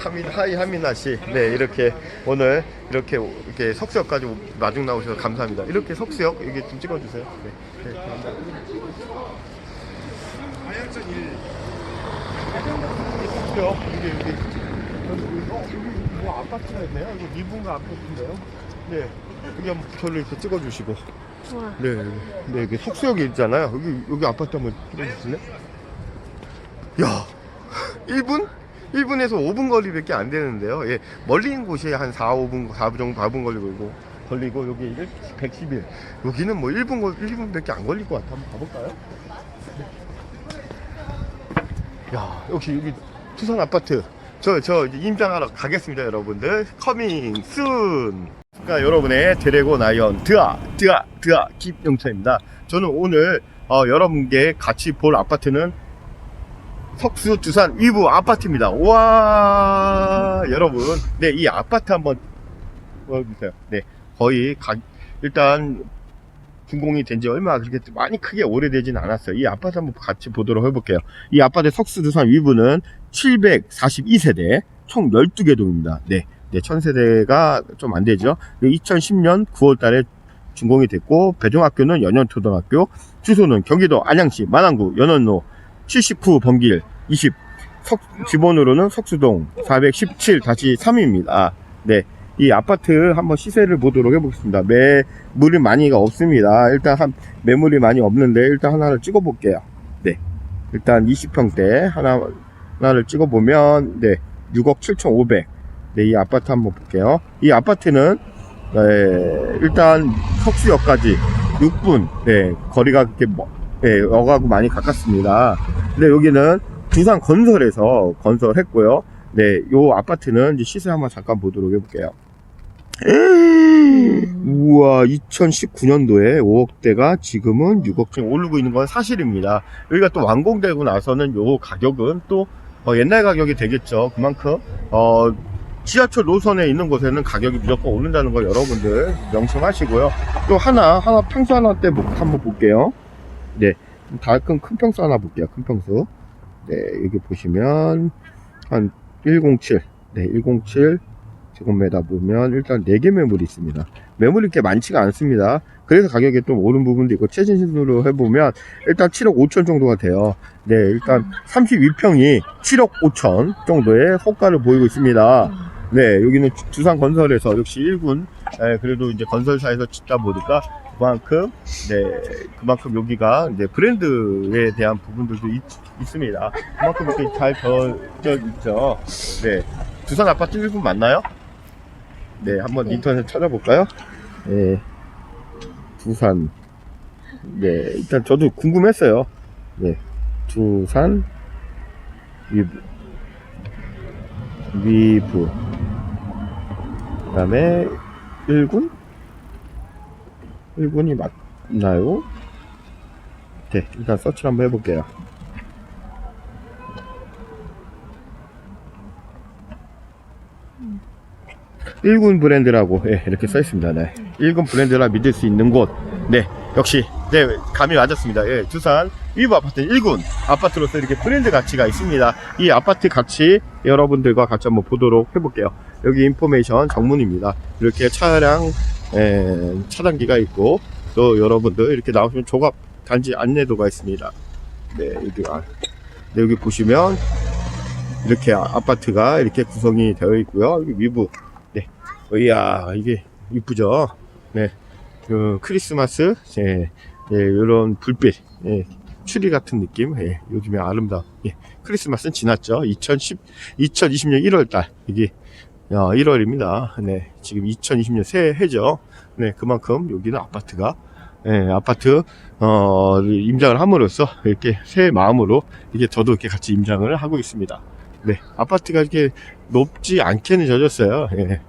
하민, 하이 하민아 씨. 네, 이렇게 오늘 이렇게 이렇게 석수역까지 마중 나오셔서 감사합니다. 이렇게 석수역 여기 좀 찍어 주세요. 네, 네 감사합니다. 석수역 여기 여기 뭐 아파트가 있네요. 이거 2분가 아파트인데요. 네, 여기 한번 저를 이렇게 찍어 주시고. 우와. 네, 네, 여기 석수역이 있잖아요. 여기, 여기 아파트 한번 찍어 주실래? 야, 1분? 1분에서 5분 거리밖에 안 되는데요. 예, 멀리 있는 곳이 한 4, 5분, 4분 정도, 4분 걸리고, 걸리고, 여기 111. 여기는 뭐 1분, 걸- 1분밖에 안 걸릴 것 같아. 한번 가볼까요? 네. 야, 역시 여기 투산 아파트. 저, 저 임장하러 가겠습니다, 여러분들. 커밍 순! 그러니까 여러분의 드래곤 아이언 드아 드아 드아 김영철입니다. 저는 오늘 어, 여러분께 같이 볼 아파트는 석수 두산 위브 아파트입니다. 와 여러분 네 이 아파트 한번 보여주세요. 네 거의 가, 일단 준공이 된 지 얼마 그렇게 많이 크게 오래되진 않았어요. 이 아파트 한번 같이 보도록 해볼게요. 이 아파트 석수 두산 위브는 742세대 총 12개 동입니다. 네. 네, 천세대가 좀 안 되죠. 2010년 9월 달에 준공이 됐고, 배정학교는 연현초등학교, 주소는 경기도 안양시 만안구 연원로 79 번길 20, 석, 기본으로는 석수동 417-3입니다. 네. 이 아파트 한번 시세를 보도록 해보겠습니다. 매물이 많이가 없습니다. 일단 한, 매물이 많이 없는데, 일단 하나를 찍어볼게요. 네. 일단 20평대 하나, 하나를 찍어보면, 네. 6억 7,500. 네, 이 아파트 한번 볼게요. 이 아파트는 네, 일단 석수역까지 6분 네, 거리가 그렇게 뭐, 네, 어가고 많이 가깝습니다. 근데 여기는 두산 건설에서 건설했고요. 네, 요 아파트는 이제 시세 한번 잠깐 보도록 해볼게요. 우와, 2019년도에 5억대가 지금은 6억쯤 오르고 있는 건 사실입니다. 여기가 또 완공되고 나서는 요 가격은 또 어, 옛날 가격이 되겠죠. 그만큼 어, 지하철 노선에 있는 곳에는 가격이 무조건 오른다는 걸 여러분들 명심하시고요. 또 하나, 하나 평수 하나 때 뭐- 한번 볼게요. 네. 다큰 큰 평수 하나 볼게요. 큰 평수. 네, 여기 보시면 한 107. 네, 107 제곱미터 보면 일단 4개 매물이 있습니다. 매물이 이렇게 많지가 않습니다. 그래서 가격이 좀 오른 부분도 있고 최신 신으로 해보면 일단 7억 5천 정도가 돼요. 네, 일단 32평이 7억 5천 정도의 호가를 보이고 있습니다. 네, 여기는 주- 두산건설에서 역시 1군, 예, 그래도 이제 건설사에서 짓다 보니까 그만큼, 네, 그만큼 여기가 이제 브랜드에 대한 부분들도 있, 있습니다. 그만큼 이렇게 잘 져져 있죠. 네. 두산 아파트 1군 맞나요? 네, 한번 네. 인터넷 찾아볼까요? 네. 두산. 네, 일단 저도 궁금했어요. 네. 두산, 위브. 위브. 그 다음에 1군? 1군이 맞나요? 네, 일단 서치를 한번 해볼게요. 1군 브랜드라고 예, 이렇게 써 있습니다. 네. 1군 브랜드라 믿을 수 있는 곳. 네, 역시 네 감이 맞았습니다. 예, 두산 위브 아파트 1군 아파트로서 이렇게 브랜드 가치가 있습니다. 이 아파트 가치 여러분들과 같이 한번 보도록 해볼게요. 여기 인포메이션 정문입니다. 이렇게 차량 에, 차단기가 있고 또 여러분들 이렇게 나오시면 조갑 단지 안내도가 있습니다. 네, 여기 아, 네, 여기 보시면 이렇게 아- 아파트가 이렇게 구성이 되어 있고요. 여기 위브 네, 이야 이게 이쁘죠. 네, 그 크리스마스 예, 예, 이런 불빛 예, 추리 같은 느낌 예, 요즘에 아름다운 예, 크리스마스는 지났죠. 2010 2020년 1월달 이게 야, 1월입니다. 네, 지금 2020년 새해죠. 네, 그만큼 여기는 아파트가 예, 아파트 어, 임장을 함으로써 이렇게 새 마음으로 이게 저도 이렇게 같이 임장을 하고 있습니다. 네, 아파트가 이렇게 높지 않게는 젖었어요. 예.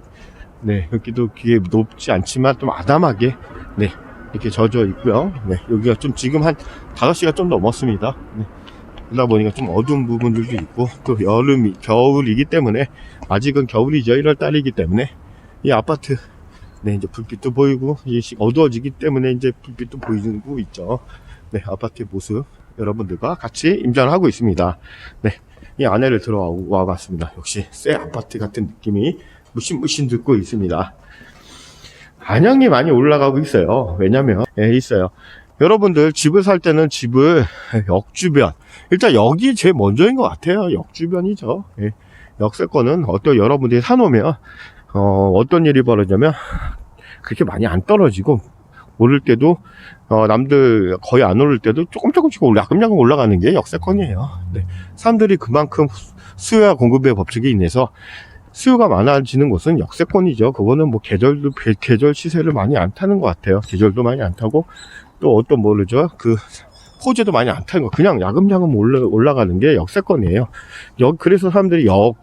네, 여기도 그게 높지 않지만 좀 아담하게 네, 이렇게 젖어 있고요. 네, 여기가 좀 지금 한 5시가 좀 넘었습니다. 네. 그러다 보니까 좀 어두운 부분들도 있고 또 여름이 겨울이기 때문에 아직은 겨울이죠. 1월 달이기 때문에 이 아파트 네 이제 불빛도 보이고 이제 어두워지기 때문에 이제 불빛도 보이고 있죠. 네 아파트의 모습 여러분들과 같이 임장을 하고 있습니다. 네이 안에를 들어와 봤습니다. 역시 새 아파트 같은 느낌이 무신무신 듣고 있습니다. 안양이 많이 올라가고 있어요. 왜냐면, 예, 있어요. 여러분들 집을 살 때는 집을 역주변, 일단 여기 제일 먼저인 것 같아요. 역주변이죠. 예. 역세권은 어떤 여러분들이 사놓으면, 어, 어떤 일이 벌어지냐면, 그렇게 많이 안 떨어지고, 오를 때도, 어, 남들 거의 안 오를 때도 조금 조금씩 올라, 야금야금 올라가는 게 역세권이에요. 네. 사람들이 그만큼 수요와 공급의 법칙에 인해서 수요가 많아지는 곳은 역세권이죠. 그거는 뭐 계절도 계- 계절 시세를 많이 안 타는 것 같아요. 계절도 많이 안 타고 또 어떤 모르죠. 그 호재도 많이 안 타는 거. 그냥 야금야금 올라, 올라가는 게 역세권이에요. 역 그래서 사람들이 역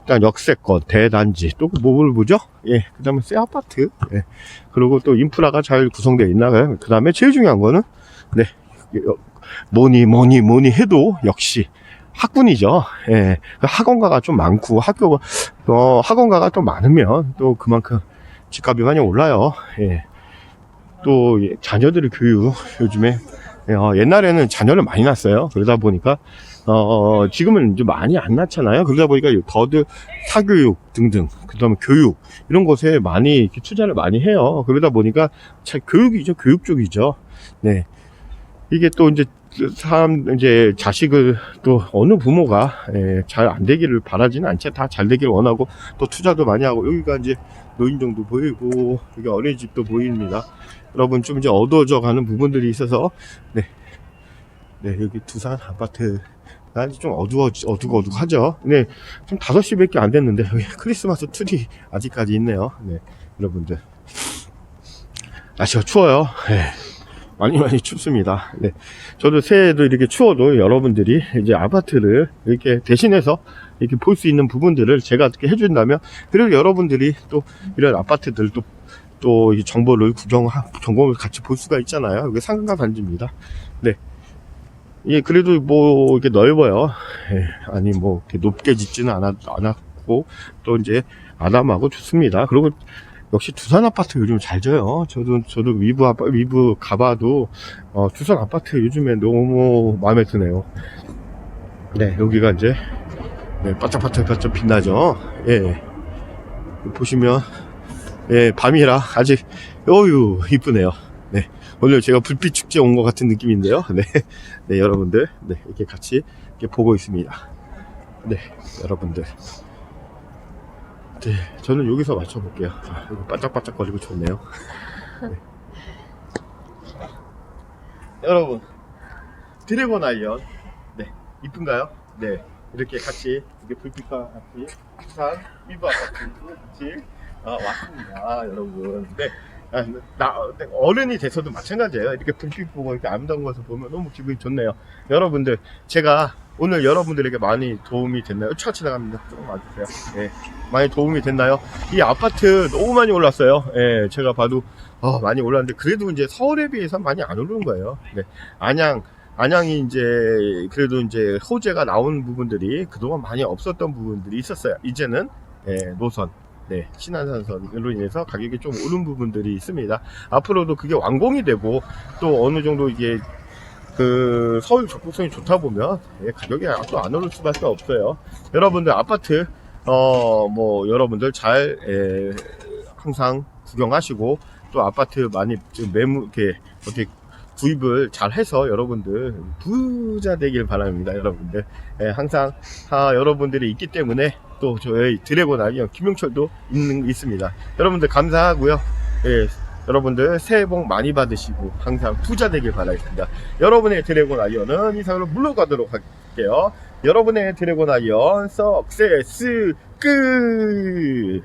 일단 역세권, 대단지, 또 뭘 보죠? 예, 그 다음에 새 아파트, 예. 그리고 또 인프라가 잘 구성되어 있나요? 그 다음에 제일 중요한 거는, 네, 여- 뭐니 뭐니 뭐니 해도 역시 학군이죠. 예, 그 학원가가 좀 많고 학교가 어, 학원가가 또 많으면 또 그만큼 집값이 많이 올라요. 예. 또 예, 자녀들의 교육 요즘에 예, 어, 옛날에는 자녀를 많이 낳았어요. 그러다 보니까 어, 지금은 이제 많이 안 낳잖아요. 그러다 보니까 더들 사교육 등등, 그 다음에 교육, 이런 것에 많이 이렇게 투자를 많이 해요. 그러다 보니까 자, 교육이죠. 교육 쪽이죠. 네. 이게 또 이제 사람, 이제 자식을 또 어느 부모가 예, 잘안 되기를 바라지는 않지. 다잘 되기를 원하고 또 투자도 많이 하고 여기가 이제 노인정도 보이고 여기 어린이집도 보입니다. 여러분 좀 이제 어두워져 가는 부분들이 있어서 네. 네, 여기 두산 아파트 난좀 어두워, 어둑어둑하죠. 네, 좀 5시밖에 안 됐는데, 여기 크리스마스 트리 아직까지 있네요. 네, 여러분들. 날씨가 추워요. 네, 많이 많이 춥습니다. 네, 저도 새해에도 이렇게 추워도 여러분들이 이제 아파트를 이렇게 대신해서 이렇게 볼 수 있는 부분들을 제가 어떻게 해준다면, 그리고 여러분들이 또 이런 아파트들 또, 또이 정보를 구경, 정보를 같이 볼 수가 있잖아요. 이게 상가 단지입니다. 네. 예, 그래도 뭐, 이렇게 넓어요. 예, 아니, 뭐, 이렇게 높게 짓지는 않았, 않았고, 또 이제, 아담하고 좋습니다. 그리고, 역시 두산 아파트 요즘 잘 져요. 저도, 저도 아파, 위브 가봐도, 어, 두산 아파트 요즘에 너무 마음에 드네요. 네, 여기가 이제, 네, 바짝바짝바짝 빛나죠. 예. 보시면, 예, 밤이라 아직, 어유 이쁘네요. 네. 오늘 제가 불빛 축제 온 것 같은 느낌인데요. 네. 네, 여러분들. 네, 이렇게 같이 이렇게 보고 있습니다. 네, 여러분들. 네, 저는 여기서 맞춰볼게요. 아, 여기 반짝반짝거리고 좋네요. 네. 여러분, 드래곤 아이언. 네, 이쁜가요? 네, 이렇게 같이, 이렇게 불빛과 같이, 부산, 미부 아파트 같이 아, 왔습니다. 아, 여러분. 네. 아, 나, 어른이 돼서도 마찬가지예요. 이렇게 불빛 보고 이렇게 아름다운 것을 보면 너무 기분이 좋네요. 여러분들, 제가 오늘 여러분들에게 많이 도움이 됐나요? 차 지나갑니다. 조금 와주세요. 예. 많이 도움이 됐나요? 이 아파트 너무 많이 올랐어요. 예, 제가 봐도, 어, 많이 올랐는데, 그래도 이제 서울에 비해서 많이 안 오르는 거예요. 네. 안양, 안양이 이제, 그래도 이제 호재가 나온 부분들이 그동안 많이 없었던 부분들이 있었어요. 이제는, 예, 노선. 네, 신한산선으로 인해서 가격이 좀 오른 부분들이 있습니다. 앞으로도 그게 완공이 되고 또 어느 정도 이게 그 서울 접근성이 좋다 보면 예, 가격이 또안 오를 수밖에 없어요. 여러분들 아파트 어 뭐 여러분들 잘 예, 항상 구경하시고 또 아파트 많이 좀 매물 이렇게 어떻게 구입을 잘 해서 여러분들 부자 되길 바랍니다 여러분들. 예, 항상 아, 여러분들이 있기 때문에 또 저희 드래곤 아니요 김용철도 있는 있습니다. 여러분들 감사하고요. 예, 여러분들 새해 복 많이 받으시고 항상 부자 되길 바라겠습니다. 여러분의 드래곤 아이언은 이상으로 물러가도록 할게요. 여러분의 드래곤 아이언 석세스 끝